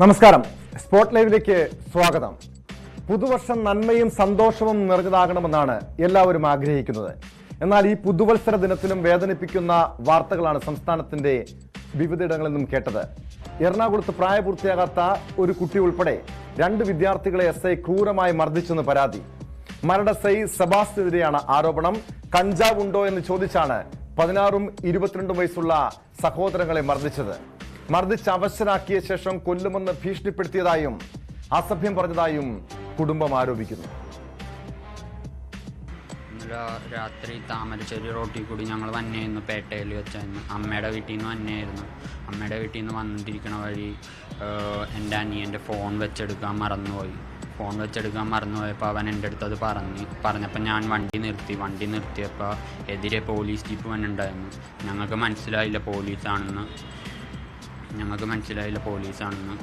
നമസ്കാരം. സ്പോട്ട് ലൈവിലേക്ക് സ്വാഗതം. പുതുവർഷം നന്മയും സന്തോഷവും നിറഞ്ഞതാകണമെന്നാണ് എല്ലാവരും ആഗ്രഹിക്കുന്നത്. എന്നാൽ ഈ പുതുവത്സര ദിനത്തിലും വേദനിപ്പിക്കുന്ന വാർത്തകളാണ് സംസ്ഥാനത്തിന്റെ വിവിധയിടങ്ങളിൽ നിന്നും കേട്ടത്. എറണാകുളത്ത് പ്രായപൂർത്തിയാകാത്ത ഒരു കുട്ടി ഉൾപ്പെടെ രണ്ട് വിദ്യാർത്ഥികളെ എസ് ഐ ക്രൂരമായി മർദ്ദിച്ചെന്ന് പരാതി. മരട് ഐ സെബാസ്റ്റിനെതിരെയാണ് ആരോപണം. കഞ്ചാവ് ഉണ്ടോ എന്ന് ചോദിച്ചാണ് പതിനാറും ഇരുപത്തിരണ്ടും വയസ്സുള്ള സഹോദരങ്ങളെ മർദ്ദിച്ചത്. മർദ്ദിച്ച് അവശനാക്കിയ ശേഷം കൊല്ലുമെന്ന് ഭീഷണിപ്പെടുത്തിയതായും അസഭ്യം പറഞ്ഞതായും കുടുംബം ആരോപിക്കുന്നു. രാത്രി താമരശ്ശേരി റോട്ടിൽ കൂടി ഞങ്ങൾ വന്നേന്ന് പേട്ടയിൽ വെച്ചായിരുന്നു അമ്മയുടെ വീട്ടിൽ നിന്ന് വന്നെയായിരുന്നു അമ്മയുടെ വീട്ടിൽ നിന്ന് വന്നിട്ടിരിക്കണ വഴി എന്റെ അനിയന്റെ ഫോൺ വെച്ചെടുക്കാൻ മറന്നുപോയി. ഫോൺ വെച്ചെടുക്കാൻ മറന്നുപോയപ്പോൾ അവൻ എന്റെ അടുത്ത് അത് പറഞ്ഞു പറഞ്ഞപ്പോൾ ഞാൻ വണ്ടി നിർത്തി. വണ്ടി നിർത്തിയപ്പോൾ എതിരെ പോലീസ് ജീപ്പ് വന്നിട്ടുണ്ടായിരുന്നു. ഞങ്ങൾക്ക് മനസ്സിലായില്ല പോലീസാണെന്ന്. ഞങ്ങൾക്ക് മനസ്സിലായില്ല പോലീസാണെന്ന്.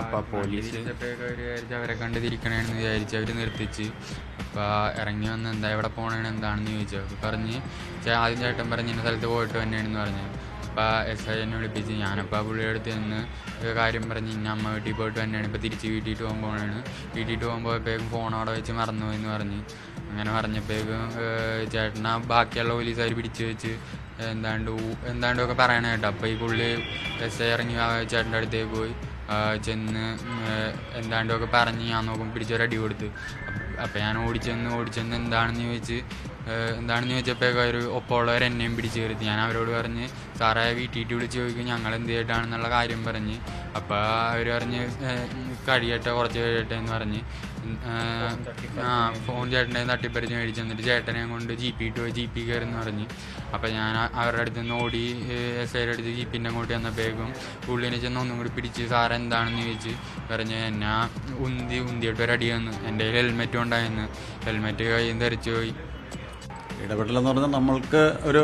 അപ്പോൾ പോലീസ് അവർ വിചാരിച്ച് അവരെ കണ്ട് തിരിക്കണേന്ന് വിചാരിച്ച് അവർ നിർത്തിച്ച്. അപ്പോൾ ഇറങ്ങി വന്ന് എന്താ എവിടെ പോകണേന്ന് എന്താണെന്ന് ചോദിച്ചു. അപ്പോൾ പറഞ്ഞ് ആദ്യം ചേട്ടൻ പറഞ്ഞ് ഇന്ന സ്ഥലത്ത് പോയിട്ട് തന്നെയാണെന്ന് പറഞ്ഞു. അപ്പോൾ എസ് ഐ എന്നെ വിളിപ്പിച്ച് ഞാനപ്പോൾ ആ പുള്ളിയുടെ അടുത്ത് നിന്ന് കാര്യം പറഞ്ഞ് ഇന്ന അമ്മ വീട്ടിൽ പോയിട്ട് തന്നെയാണ് ഇപ്പോൾ തിരിച്ച് വീട്ടിൽ പോകാൻ പോകണേണ് വീട്ടിൽ പോകുമ്പോഴത്തേക്കും ഫോൺ അവിടെ വെച്ച് മറന്നു എന്ന് പറഞ്ഞ്. അങ്ങനെ പറഞ്ഞപ്പോഴേക്കും ചേട്ടനാ ബാക്കിയുള്ള പോലീസുകാർ പിടിച്ച് വെച്ച് എന്താണ്ട് എന്താണ്ടൊക്കെ പറയണ കേട്ടോ. അപ്പോൾ ഈ പുള്ളി എസ് ഐ ഇറങ്ങി ചേട്ടന്റെ അടുത്തേക്ക് പോയി. ചെന്ന് എന്താണ്ടൊക്കെ പറഞ്ഞ് ഞാൻ നോക്കും പിടിച്ചൊരടി കൊടുത്ത്. അപ്പം ഞാൻ ഓടിച്ചെന്ന് ഓടിച്ചെന്ന് എന്താണെന്ന് ചോദിച്ച് എന്താണെന്ന് ചോദിച്ചപ്പോൾ ഒരു ഒപ്പമുള്ളവർ എന്നെയും പിടിച്ച് കയറി. ഞാൻ അവരോട് പറഞ്ഞ് സാറേ വീട്ടിട്ട് വിളിച്ച് ചോദിക്കും. ഞങ്ങൾ എന്ത് ചെയ്തിട്ടാണെന്നുള്ള കാര്യം പറഞ്ഞ്. അപ്പോൾ അവർ പറഞ്ഞ് കഴിയട്ടെ കുറച്ച് കഴിയട്ടെ എന്ന് പറഞ്ഞ്. ആ ഫോൺ ചേട്ടന്റെ തട്ടിപ്പറിച്ച് മേടിച്ച് തന്നിട്ട് ചേട്ടനെ കൊണ്ട് G P two G P കയറുന്ന പറഞ്ഞ്. അപ്പം ഞാൻ അവരുടെ അടുത്ത് നിന്ന് ഓടി എസ് ഐയുടെ അടുത്ത് ജി പിന്റെ അങ്ങോട്ട് വന്നപ്പോഴേക്കും പുള്ളിനെ ചെന്ന് ഒന്നും കൂടി പിടിച്ച് സാറ് എന്താണെന്ന് ചോദിച്ച്? പറഞ്ഞ് എന്നെ ഉന്തി ഉന്തിയിട്ട് ഒരടി വന്ന് എന്റെ കയ്യിൽ ഹെൽമെറ്റ് ഉണ്ടായിരുന്നു ഹെൽമെറ്റ് കയ്യിൽ ധരിച്ചു പോയി. ഇടപെടലെന്ന് പറഞ്ഞാൽ നമ്മൾക്ക് ഒരു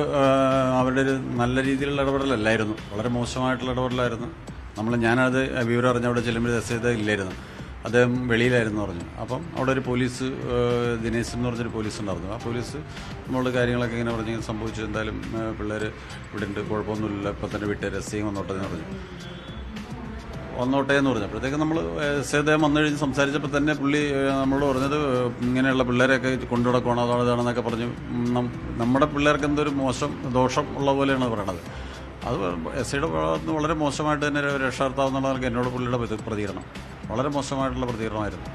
അവരുടെ ഒരു നല്ല രീതിയിലുള്ള ഇടപെടലല്ലായിരുന്നു. വളരെ മോശമായിട്ടുള്ള ഇടപെടലായിരുന്നു. നമ്മൾ ഞാനത് വിവരം അറിഞ്ഞ അവിടെ ചെല്ലുമ്പോൾ ചെയ്ത് ഇല്ലായിരുന്നു. അദ്ദേഹം വെളിയിലായിരുന്നു പറഞ്ഞു. അപ്പം അവിടെ ഒരു പോലീസ് ദിനേശ് എന്ന് പറഞ്ഞൊരു പോലീസ് ഉണ്ടായിരുന്നു. ആ പോലീസ് നമ്മളുടെ കാര്യങ്ങളൊക്കെ ഇങ്ങനെ പറഞ്ഞു സംഭവിച്ചു. എന്തായാലും പിള്ളേർ ഇവിടെ ഉണ്ട് കുഴപ്പമൊന്നുമില്ല. ഇപ്പം തന്നെ വിട്ട് രസ്യം വന്നോട്ടെ എന്ന് പറഞ്ഞു. വന്നോട്ടെ എന്ന് പറഞ്ഞു. അപ്പോഴത്തേക്ക് നമ്മൾ സേദ്ദേഹം വന്നു കഴിഞ്ഞ് സംസാരിച്ചപ്പോൾ തന്നെ പുള്ളി നമ്മളോട് പറഞ്ഞത് ഇങ്ങനെയുള്ള പിള്ളേരെയൊക്കെ കൊണ്ടു നടക്കണം അതാണ് ഇതാണെന്നൊക്കെ പറഞ്ഞു നമ്മുടെ പിള്ളേർക്ക് എന്തൊരു മോശം ദോഷം ഉള്ള പോലെയാണ് പറയണത്. അത് എസ് ഐയുടെ ഭാഗത്ത് നിന്ന് വളരെ മോശമായിട്ട് തന്നെ എന്നുള്ളതൊക്കെ എന്നോട് പുള്ളിയുടെ പ്രതികരണം. വളരെ മോശമായിട്ടുള്ള പ്രതികരണമായിരുന്നു.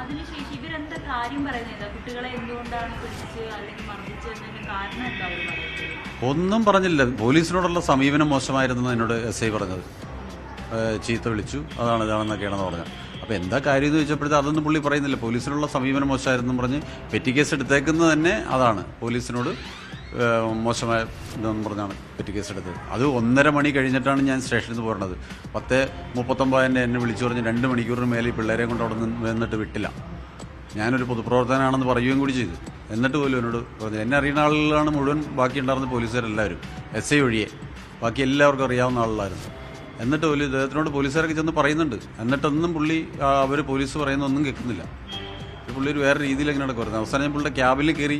അതിനുശേഷം ഇവരെന്താ കാര്യം പറയുന്നത്? കുട്ടികളെ എന്തുകൊണ്ടാണ് പിടിച്ച് അല്ലെങ്കിൽ മർദ്ദിച്ചതിന്റെ കാരണം എന്താ ഒന്നും പറഞ്ഞില്ല. പോലീസിനോടുള്ള സമീപനം മോശമായിരുന്നു എന്നോട് എസ് ഐ പറഞ്ഞത്. ചീത്ത വിളിച്ചു. അതാണ് ഇതാണെന്നൊക്കെയാണെന്ന് പറഞ്ഞത്. അപ്പോൾ എന്താ കാര്യം എന്ന് ചോദിച്ചപ്പോഴത്തെ അതൊന്നും പുള്ളി പറയുന്നില്ല. പോലീസിനുള്ള സമീപനം മോശമായിരുന്നു പറഞ്ഞ് പെറ്റി കേസ് എടുത്തേക്കുന്നത് തന്നെ അതാണ്. പോലീസിനോട് മോശമായ ഇതെന്ന് പറഞ്ഞാണ് പെറ്റി കേസ് എടുത്തത്. അത് ഒന്നര മണി കഴിഞ്ഞിട്ടാണ് ഞാൻ സ്റ്റേഷനിൽ നിന്ന് പോരണത് പത്ത് മുപ്പത്തൊമ്പതിന്റെ എന്നെ വിളിച്ചു പറഞ്ഞ് രണ്ട് മണിക്കൂറിന് മേലെ പിള്ളേരെ കൊണ്ട് അവിടെ നിന്ന് നിന്നിട്ട് വിട്ടില്ല. ഞാനൊരു പൊതുപ്രവർത്തനാണെന്ന് പറയുകയും കൂടി ചെയ്തു. എന്നിട്ട് പോലും എന്നോട് പറഞ്ഞു എന്നെ അറിയുന്ന ആളുകളാണ് മുഴുവൻ ബാക്കി ഉണ്ടായിരുന്ന പോലീസുകാരെല്ലാവരും. എസ് ഐ ഒഴിയെ ബാക്കി എല്ലാവർക്കും അറിയാവുന്ന ആളുകളായിരുന്നു. എന്നിട്ട് പോലും ഇദ്ദേഹത്തിനോട് പോലീസുകാരൊക്കെ ചെന്ന് പറയുന്നുണ്ട്. എന്നിട്ടൊന്നും പുള്ളി അവർ പോലീസ് പറയുന്ന ഒന്നും കേൾക്കുന്നില്ല. പുള്ളി ഒരു വേറെ രീതിയിൽ എങ്ങനെയാണ് നടക്കുമായിരുന്നു അവസാനം ഞാൻ പുള്ളിയുടെ ക്യാബിൽ കയറി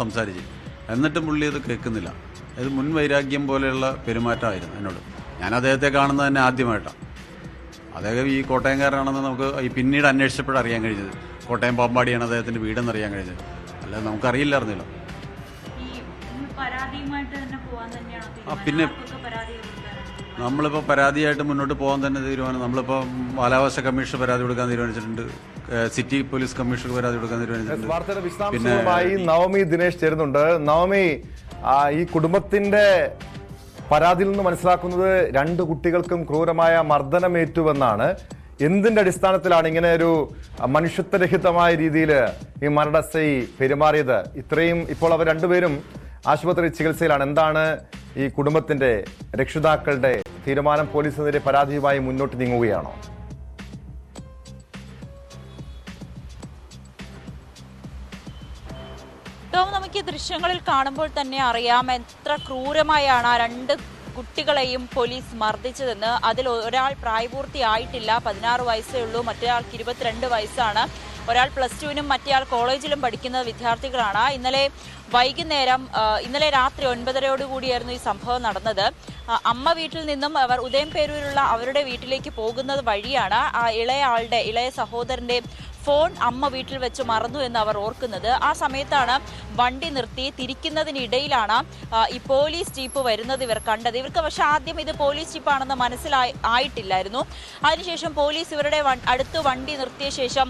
സംസാരിച്ച്. എന്നിട്ടും പുള്ളി അത് കേൾക്കുന്നില്ല. ഇത് മുൻ വൈരാഗ്യം പോലെയുള്ള പെരുമാറ്റമായിരുന്നു എന്നോട്. ഞാൻ അദ്ദേഹത്തെ കാണുന്നത് തന്നെ ആദ്യമായിട്ടാണ് അദ്ദേഹം ഈ കോട്ടയംകാരനാണെന്ന് നമുക്ക് ഈ പിന്നീട് അന്വേഷിച്ചപ്പോഴും അറിയാൻ കഴിഞ്ഞത്. കോട്ടയം പാമ്പാടിയാണ് അദ്ദേഹത്തിന്റെ വീടെന്ന് അറിയാൻ കഴിഞ്ഞത്. അല്ലാതെ നമുക്കറിയില്ലായിരുന്നില്ല. ആ? പിന്നെ- നമ്മളിപ്പോൾ പരാതിയായിട്ട് മുന്നോട്ട് പോകാൻ തന്നെ തീരുമാനം. നമ്മളിപ്പോൾ ബാലാവകാശ കമ്മീഷൻ പരാതി കൊടുക്കാൻ തീരുമാനിച്ചിട്ടുണ്ട്. സിറ്റി പോലീസ് കമ്മീഷണർ പരാതി കൊടുക്കാൻ തീരുമാനിച്ചിട്ടുണ്ട് വിശദാംശങ്ങളുമായി നവമി ദിനേശ് ചേരുന്നുണ്ട്. നവമി ഈ കുടുംബത്തിന്റെ പരാതിയിൽ നിന്ന് മനസ്സിലാക്കുന്നത് രണ്ട് കുട്ടികൾക്കും ക്രൂരമായ മർദ്ദനമേറ്റുവെന്നാണ്. എന്തിന്റെ അടിസ്ഥാനത്തിലാണ് ഇങ്ങനെ ഒരു മനുഷ്യത്വരഹിതമായ രീതിയിൽ ഈ മരണസൈ പെരുമാറിയത്? ഇത്രയും ഇപ്പോൾ അവർ രണ്ടുപേരും ആശുപത്രി ചികിത്സയിലാണ്. എന്താണ് ഈ കുടുംബത്തിന്റെ രക്ഷിതാക്കളുടെ തീരുമാനം? പോലീസിനെതിരെ പരാതിയുമായി മുന്നോട്ട് നീങ്ങുകയാണോ? ഈ ദൃശ്യങ്ങളിൽ കാണുമ്പോൾ തന്നെ അറിയാം എത്ര ക്രൂരമായാണ് ആ രണ്ട് കുട്ടികളെയും പോലീസ് മർദ്ദിച്ചതെന്ന്. അതിൽ ഒരാൾ പ്രായപൂർത്തിയായിട്ടില്ല പതിനാറ് വയസ്സേ ഉള്ളൂ മറ്റൊരാൾക്ക് ഇരുപത്തിരണ്ട് വയസ്സാണ്. ഒരാൾ പ്ലസ് ടുവിനും മറ്റേയാൾ കോളേജിലും പഠിക്കുന്ന വിദ്യാർത്ഥികളാണ്. ഇന്നലെ വൈകുന്നേരം ഇന്നലെ രാത്രി ഒൻപതരയോടുകൂടിയായിരുന്നു ഈ സംഭവം നടന്നത്. അമ്മ വീട്ടിൽ നിന്നും അവർ ഉദയം ഉദയംപേരൂരിലുള്ള അവരുടെ വീട്ടിലേക്ക് പോകുന്നത് വഴിയാണ്. ആ ഇളയ ആളുടെ ഇളയ സഹോദരന്റെ ഫോൺ അമ്മ വീട്ടിൽ വെച്ച് മറന്നു എന്ന് അവർ ഓർക്കുന്നത്. ആ സമയത്താണ് വണ്ടി നിർത്തി തിരിക്കുന്നതിനിടയിലാണ് ഈ പോലീസ് ജീപ്പ് വരുന്നത് ഇവർ കണ്ടത്. ഇവർക്ക് പക്ഷെ ആദ്യം ഇത് പോലീസ് ജീപ്പാണെന്ന് മനസ്സിലായി ആയിട്ടില്ലായിരുന്നു. അതിനുശേഷം പോലീസ് ഇവരുടെ അടുത്ത് വണ്ടി നിർത്തിയ ശേഷം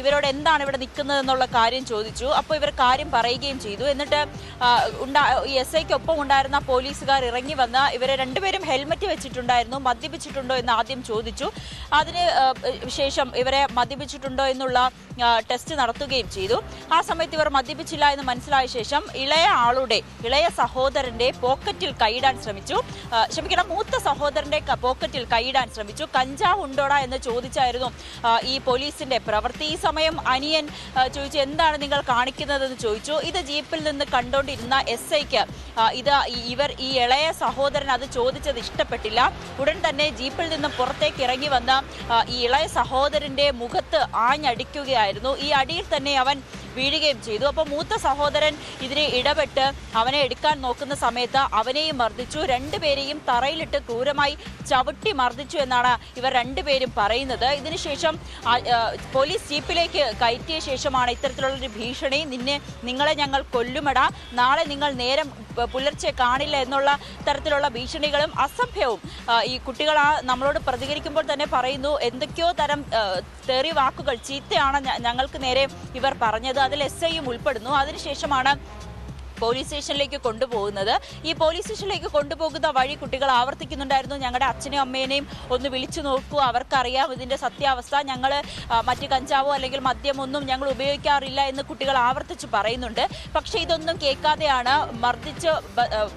ഇവരോട് എന്താണ് ഇവിടെ നിൽക്കുന്നത് എന്നുള്ള കാര്യം ചോദിച്ചു. അപ്പോൾ ഇവർ കാര്യം പറയുകയും ചെയ്തു. എന്നിട്ട് ഉണ്ടാ എസ് ഐക്കൊപ്പം ഉണ്ടായിരുന്ന പോലീസുകാർ ഇറങ്ങി വന്ന് ഇവരെ രണ്ടുപേരും ഹെൽമറ്റ് വെച്ചിട്ടുണ്ടായിരുന്നു മദ്യപിച്ചിട്ടുണ്ടോ എന്ന് ആദ്യം ചോദിച്ചു. അതിന് ശേഷം ഇവരെ മദ്യപിച്ചിട്ടുണ്ടോ എന്നുള്ള ആ, ടെസ്റ്റ് നടത്തുകയും ചെയ്തു. ആ സമയത്ത് ഇവർ മദ്യപിച്ചില്ല എന്ന് മനസ്സിലായ ശേഷം ഇളയ ആളുടെ ഇളയ സഹോദരന്റെ പോക്കറ്റിൽ കൈയിടാൻ ശ്രമിച്ചു. ക്ഷമിക്കണം മൂത്ത സഹോദരന്റെ പോക്കറ്റിൽ കൈയിടാൻ ശ്രമിച്ചു. കഞ്ചാവ് ഉണ്ടോടാ എന്ന് ചോദിച്ചായിരുന്നു ഈ പോലീസിന്റെ പ്രവൃത്തി ഈ സമയം അനിയൻ ചോദിച്ചു എന്താണ് നിങ്ങൾ കാണിക്കുന്നതെന്ന് ചോദിച്ചു. ഇത് ജീപ്പിൽ നിന്ന് കണ്ടോണ്ടിരുന്ന എസ് ഐക്ക് ഇത് ഇവർ ഈ ഇളയ സഹോദരൻ അത് ചോദിച്ചത് ഇഷ്ടപ്പെട്ടില്ല. ഉടൻ തന്നെ ജീപ്പിൽ നിന്ന് പുറത്തേക്ക് ഇറങ്ങി വന്ന ഈ ഇളയ സഹോദരന്റെ മുഖത്ത് ആഞ്ഞടിക്കുകയായിരുന്നു ഈ അടിയിൽ തന്നെ അവൻ വീഴുകയും ചെയ്തു. അപ്പോൾ മൂത്ത സഹോദരൻ ഇതിനെ ഇടപെട്ട് അവനെ എടുക്കാൻ നോക്കുന്ന സമയത്ത് അവനെയും മർദ്ദിച്ചു. രണ്ടുപേരെയും തറയിലിട്ട് ക്രൂരമായി ചവിട്ടി മർദ്ദിച്ചു എന്നാണ് ഇവർ രണ്ടുപേരും പറയുന്നത്. ഇതിനുശേഷം പോലീസ് ജീപ്പിലേക്ക് കയറ്റിയ ശേഷമാണ് ഇത്തരത്തിലുള്ളൊരു ഭീഷണി. നിന്നെ നിങ്ങളെ ഞങ്ങൾ കൊല്ലുമടാ. നാളെ നിങ്ങൾ നേരം പുലർച്ചെ കാണില്ല എന്നുള്ള തരത്തിലുള്ള ഭീഷണികളും അസഭ്യവും ഈ കുട്ടികൾ ആ നമ്മളോട് പ്രതികരിക്കുമ്പോൾ തന്നെ പറയുന്നു എന്തൊക്കെയോ തരം തെറി വാക്കുകൾ ചീത്തയാണ് ഞങ്ങൾക്ക് നേരെ ഇവർ പറഞ്ഞത്. അതിൽ എസ് ഐയും ഉൾപ്പെടുന്നു. അതിനുശേഷമാണ് പോലീസ് സ്റ്റേഷനിലേക്ക് കൊണ്ടുപോകുന്നത്. ഈ പോലീസ് സ്റ്റേഷനിലേക്ക് കൊണ്ടുപോകുന്ന വഴി കുട്ടികൾ ആവർത്തിക്കുന്നുണ്ടായിരുന്നു. ഞങ്ങളുടെ അച്ഛനെയും അമ്മേനെയും ഒന്ന് വിളിച്ചു നോക്കൂ. അവർക്കറിയാം ഇതിന്റെ സത്യാവസ്ഥ. ഞങ്ങൾ മറ്റ് കഞ്ചാവോ അല്ലെങ്കിൽ മദ്യമൊന്നും ഞങ്ങൾ ഉപയോഗിക്കാറില്ല എന്ന് കുട്ടികൾ ആവർത്തിച്ച് പറയുന്നുണ്ട്. പക്ഷേ ഇതൊന്നും കേൾക്കാതെയാണ് മർദ്ദിച്ച്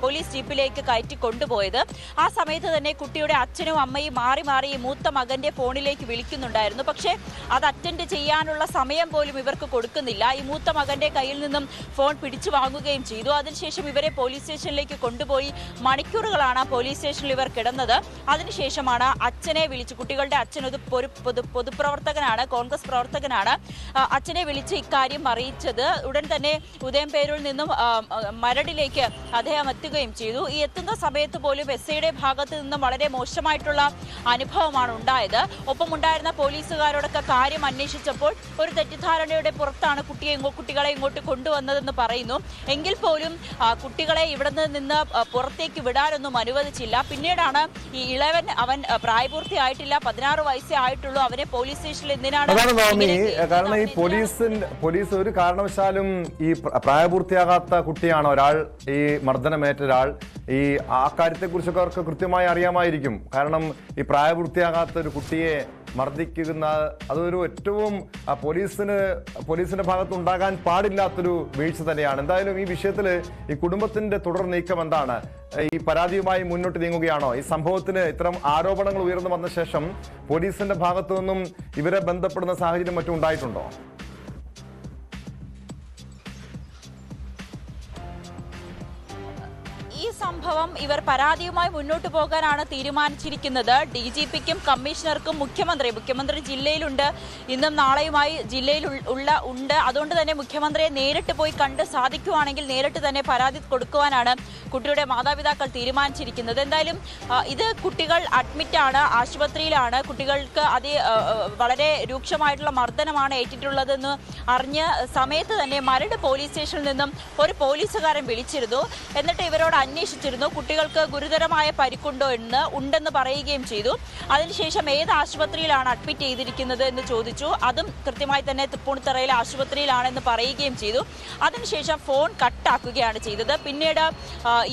പോലീസ് ജീപ്പിലേക്ക് കയറ്റി കൊണ്ടുപോയത്. ആ സമയത്ത് തന്നെ കുട്ടിയുടെ അച്ഛനും അമ്മയും മാറി മാറി മൂത്ത മകന്റെ ഫോണിലേക്ക് വിളിക്കുന്നുണ്ടായിരുന്നു. പക്ഷേ അത് അറ്റൻഡ് ചെയ്യാനുള്ള സമയം പോലും ഇവർക്ക് കൊടുക്കുന്നില്ല. ഈ മൂത്ത മകന്റെ കയ്യിൽ നിന്നും ഫോൺ പിടിച്ചു വാങ്ങുകയും അതിനുശേഷം ഇവരെ പോലീസ് സ്റ്റേഷനിലേക്ക് കൊണ്ടുപോയി മണിക്കൂറുകളാണ് പോലീസ് സ്റ്റേഷനിൽ ഇവർ കിടന്നത്. അതിനുശേഷമാണ് അച്ഛനെ വിളിച്ച് കുട്ടികളുടെ അച്ഛൻ ഒരു പൊതു പൊതുപ്രവർത്തകനാണ് കോൺഗ്രസ് പ്രവർത്തകനാണ്. അച്ഛനെ വിളിച്ച് ഇക്കാര്യം അറിയിച്ചത്. ഉടൻ തന്നെ ഉദയംപേരൂരിൽ നിന്നും ആ, ആ, മരടിലേക്ക് അദ്ദേഹം എത്തുകയും ചെയ്തു. ഈ എത്തുന്ന സമയത്ത് പോലും എസ് ഐയുടെ ഭാഗത്ത് നിന്നും വളരെ മോശമായിട്ടുള്ള അനുഭവമാണ് ഉണ്ടായത്. ഒപ്പം ഉണ്ടായിരുന്ന പോലീസുകാരോടൊക്കെ കാര്യം അന്വേഷിച്ചപ്പോൾ ഒരു തെറ്റിദ്ധാരണയുടെ പുറത്താണ് കുട്ടിയെ കുട്ടികളെ ഇങ്ങോട്ട് കൊണ്ടുവന്നതെന്ന് പറയുന്നു. എങ്കിൽ പോലും കുട്ടികളെ ഇവിടെ നിന്ന് പുറത്തേക്ക് വിടാനൊന്നും അനുവദിച്ചില്ല. പിന്നീടാണ് ഈ ഇളവൻ അവൻ പ്രായപൂർത്തിയായിട്ടില്ല പതിനാറ് വയസ്സേ ആയിട്ടുള്ളൂ. അവനെ പോലീസ് സ്റ്റേഷനിൽ എന്തിനാണ് കാരണം ഈ പോലീസിന്റെ പോലീസ് ഒരു കാരണവശാലും ഈ പ്രായപൂർത്തിയാകാത്ത കുട്ടിയാണ് ഒരാൾ ഈ മർദ്ദനമേറ്റ ഒരാൾ. ഈ ആ കാര്യത്തെ കുറിച്ചൊക്കെ അവർക്ക് കൃത്യമായി അറിയാമായിരിക്കും. കാരണം ഈ പ്രായപൂർത്തിയാകാത്ത ഒരു കുട്ടിയെ മർദ്ദിക്കുന്ന അതൊരു ഏറ്റവും പോലീസിന് പോലീസിന്റെ ഭാഗത്ത് ഉണ്ടാകാൻ പാടില്ലാത്തൊരു വീഴ്ച തന്നെയാണ്. എന്തായാലും ഈ വിഷയത്തിൽ ഈ കുടുംബത്തിന്റെ തുടർ നീക്കം എന്താണ്? ഈ പരാതിയുമായി മുന്നോട്ട് നീങ്ങുകയാണോ? ഈ സംഭവത്തിന് ഇത്തരം ആരോപണങ്ങൾ ഉയർന്നു വന്ന ശേഷം പോലീസിന്റെ ഭാഗത്തു നിന്നും ഇവരെ ബന്ധപ്പെടുന്ന സാഹചര്യം മറ്റും ഉണ്ടായിട്ടുണ്ടോ? സംഭവം ഇവർ പരാതിയുമായി മുന്നോട്ട് പോകാനാണ് തീരുമാനിച്ചിരിക്കുന്നത്. ഡി ജി പിക്കും കമ്മീഷണർക്കും മുഖ്യമന്ത്രി മുഖ്യമന്ത്രി ജില്ലയിലുണ്ട്. ഇന്നും നാളെയുമായി ജില്ലയിൽ ഉള്ള ഉണ്ട്. അതുകൊണ്ട് തന്നെ മുഖ്യമന്ത്രിയെ നേരിട്ട് പോയി കണ്ട് സാധിക്കുവാണെങ്കിൽ നേരിട്ട് തന്നെ പരാതി കൊടുക്കുവാനാണ് കുട്ടിയുടെ മാതാപിതാക്കൾ തീരുമാനിച്ചിരിക്കുന്നത്. എന്തായാലും ഇത് കുട്ടികൾ അഡ്മിറ്റാണ് ആശുപത്രിയിലാണ്. കുട്ടികൾക്ക് അതി വളരെ രൂക്ഷമായിട്ടുള്ള മർദ്ദനമാണ് ഏറ്റിട്ടുള്ളതെന്ന് അറിഞ്ഞ് സമയത്ത് തന്നെ മരട് പോലീസ് സ്റ്റേഷനിൽ നിന്നും ഒരു പോലീസുകാരൻ വിളിച്ചിരുന്നു. എന്നിട്ട് ഇവരോട് അന്വേഷിച്ചിരുന്നു. കുട്ടികൾക്ക് ഗുരുതരമായ പരിക്കുണ്ടോ എന്ന് ഉണ്ടെന്ന് പറയുകയും ചെയ്തു. അതിനുശേഷം ഏത് ആശുപത്രിയിലാണ് അഡ്മിറ്റ് ചെയ്തിരിക്കുന്നത് എന്ന് ചോദിച്ചു. അതും കൃത്യമായി തന്നെ തൃപ്പൂണിത്തറയിലെ ആശുപത്രിയിലാണെന്ന് പറയുകയും ചെയ്തു. അതിനുശേഷം ഫോൺ കട്ടാക്കുകയാണ് ചെയ്തത്. പിന്നീട്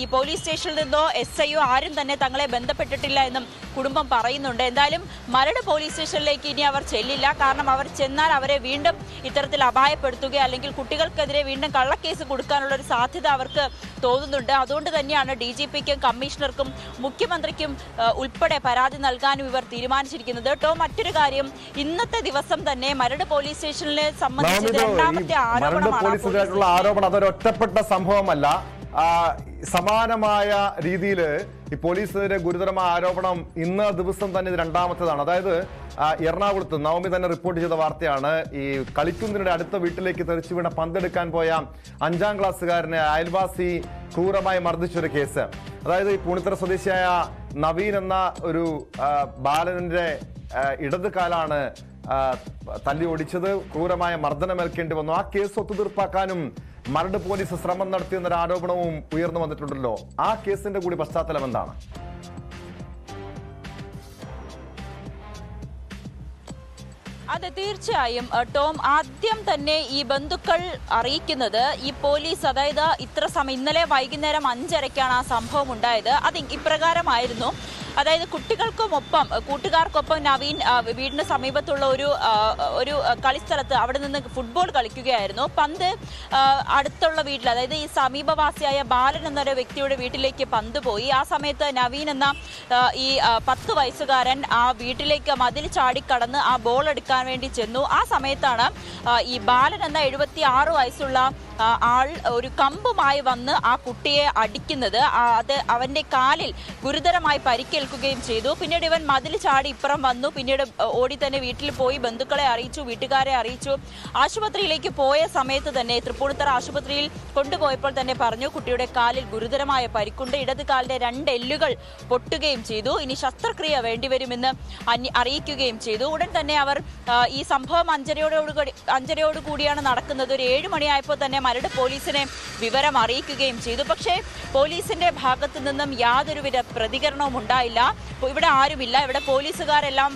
ഈ പോലീസ് സ്റ്റേഷനിൽ നിന്നോ എസ് ഐയോ ആരും തന്നെ തങ്ങളെ ബന്ധപ്പെട്ടിട്ടില്ല എന്നും കുടുംബം പറയുന്നുണ്ട്. എന്തായാലും മരട് പോലീസ് സ്റ്റേഷനിലേക്ക് ഇനി അവർ ചെല്ലില്ല. കാരണം അവർ ചെന്നാൽ അവരെ വീണ്ടും ഇത്തരത്തിൽ അപായപ്പെടുത്തുക അല്ലെങ്കിൽ കുട്ടികൾക്കെതിരെ വീണ്ടും കള്ളക്കേസ് കൊടുക്കാനുള്ള ഒരു സാധ്യത അവർക്ക് തോന്നുന്നുണ്ട്. അതുകൊണ്ട് തന്നെയാണ് ഡി ജി പിക്കും കമ്മീഷണർക്കും മുഖ്യമന്ത്രിക്കും ഉൾപ്പെടെ പരാതി നൽകാനും ഇവർ തീരുമാനിച്ചിരിക്കുന്നത്. കേട്ടോ മറ്റൊരു കാര്യം. ഇന്നത്തെ ദിവസം തന്നെ മരട് പോലീസ് സ്റ്റേഷനിലെ സംബന്ധിച്ച് രണ്ടാമത്തെ ആരോപണമാണ് ആരോപണം അതൊരു ഒറ്റപ്പെട്ട സംഭവമല്ല. സമാനമായ രീതിയിൽ ഈ പോലീസിനെതിരെ ഗുരുതരമായ ആരോപണം ഇന്ന് ദിവസം തന്നെ ഇത് രണ്ടാമത്തേതാണ്. അതായത് എറണാകുളത്ത് നവമി തന്നെ റിപ്പോർട്ട് ചെയ്ത വാർത്തയാണ് ഈ കളിക്കുന്നതിനിടെ അടുത്ത വീട്ടിലേക്ക് തെറിച്ചു വീണ പന്തെടുക്കാൻ പോയ അഞ്ചാം ക്ലാസ്സുകാരനെ അയൽവാസി ക്രൂരമായി മർദ്ദിച്ചൊരു കേസ്. അതായത് ഈ പൂണിത്തറ സ്വദേശിയായ നവീൻ എന്ന ഒരു ബാലനിന്റെ ഇടത് കാലാണ് തല്ലി ഓടിച്ചത്. ക്രൂരമായ മർദ്ദനമേൽക്കേണ്ടി വന്നു. ആ കേസ് ഒത്തുതീർപ്പാക്കാനും മരട് പോലീസ് ശ്രമം നടത്തി നടത്തിയെന്നൊരു ആരോപണവും ഉയർന്നു വന്നിട്ടുണ്ടല്ലോ. ആ കേസിന്റെ കൂടി പശ്ചാത്തലം എന്താണ്? അതെ തീർച്ചയായും ടോം ആദ്യം തന്നെ ഈ ബന്ധുക്കൾ അറിയിക്കുന്നത് ഈ പോലീസ് അതായത് ഇത്ര സമയം ഇന്നലെ വൈകുന്നേരം അഞ്ചരയ്ക്കാണ് ആ സംഭവം ഉണ്ടായത്. അത് ഇപ്രകാരമായിരുന്നു. അതായത് കുട്ടികൾക്കുമൊപ്പം കൂട്ടുകാർക്കൊപ്പം നവീൻ വീടിന് സമീപത്തുള്ള ഒരു ഒരു കളിസ്ഥലത്ത് അവിടെ നിന്ന് ഫുട്ബോൾ കളിക്കുകയായിരുന്നു. പന്ത് അടുത്തുള്ള വീട്ടിൽ അതായത് ഈ സമീപവാസിയായ ബാലൻ എന്നൊരു വ്യക്തിയുടെ വീട്ടിലേക്ക് പന്ത് പോയി. ആ സമയത്ത് നവീൻ എന്ന ഈ പത്ത് വയസ്സുകാരൻ ആ വീട്ടിലേക്ക് മതിൽ ചാടിക്കടന്ന് ആ ബോൾ എടുക്കാൻ വേണ്ടി ചെന്നു. ആ സമയത്താണ് ഈ ബാലൻ എന്ന എഴുപത്തി ആറ് വയസ്സുള്ള ആൾ ഒരു കമ്പുമായി വന്ന് ആ കുട്ടിയെ അടിക്കുന്നത്. അത് അവന്റെ കാലിൽ ഗുരുതരമായി പരിക്കേൽക്കുകയും ചെയ്തു. പിന്നീട് ഇവൻ മതിൽ ചാടി ഇപ്പുറം വന്നു. പിന്നീട് ഓടി തന്നെ വീട്ടിൽ പോയി ബന്ധുക്കളെ അറിയിച്ചു വീട്ടുകാരെ അറിയിച്ചു. ആശുപത്രിയിലേക്ക് പോയ സമയത്ത് തന്നെ തൃപ്പൂണിത്തറ ആശുപത്രിയിൽ കൊണ്ടുപോയപ്പോൾ തന്നെ പറഞ്ഞു കുട്ടിയുടെ കാലിൽ ഗുരുതരമായ പരിക്കുണ്ട്. ഇടത് കാലിന്റെ രണ്ട് എല്ലുകൾ പൊട്ടുകയും ചെയ്തു. ഇനി ശസ്ത്രക്രിയ വേണ്ടിവരുമെന്ന് അറിയിക്കുകയും ചെയ്തു. ഉടൻ തന്നെ അവർ ഈ സംഭവം അഞ്ചരയോടുകൂടി അഞ്ചരയോടുകൂടിയാണ് നടക്കുന്നത്. ഒരു ഏഴ് മണിയായപ്പോൾ തന്നെ മരട് പോലീസിനെ വിവരം അറിയിക്കുകയും ചെയ്തു. പക്ഷേ പോലീസിന്റെ ഭാഗത്തു നിന്നും യാതൊരുവിധ പ്രതികരണവും ഉണ്ടായില്ല. ഇവിടെ ആരുമില്ല. ഇവിടെ പോലീസുകാരെല്ലാം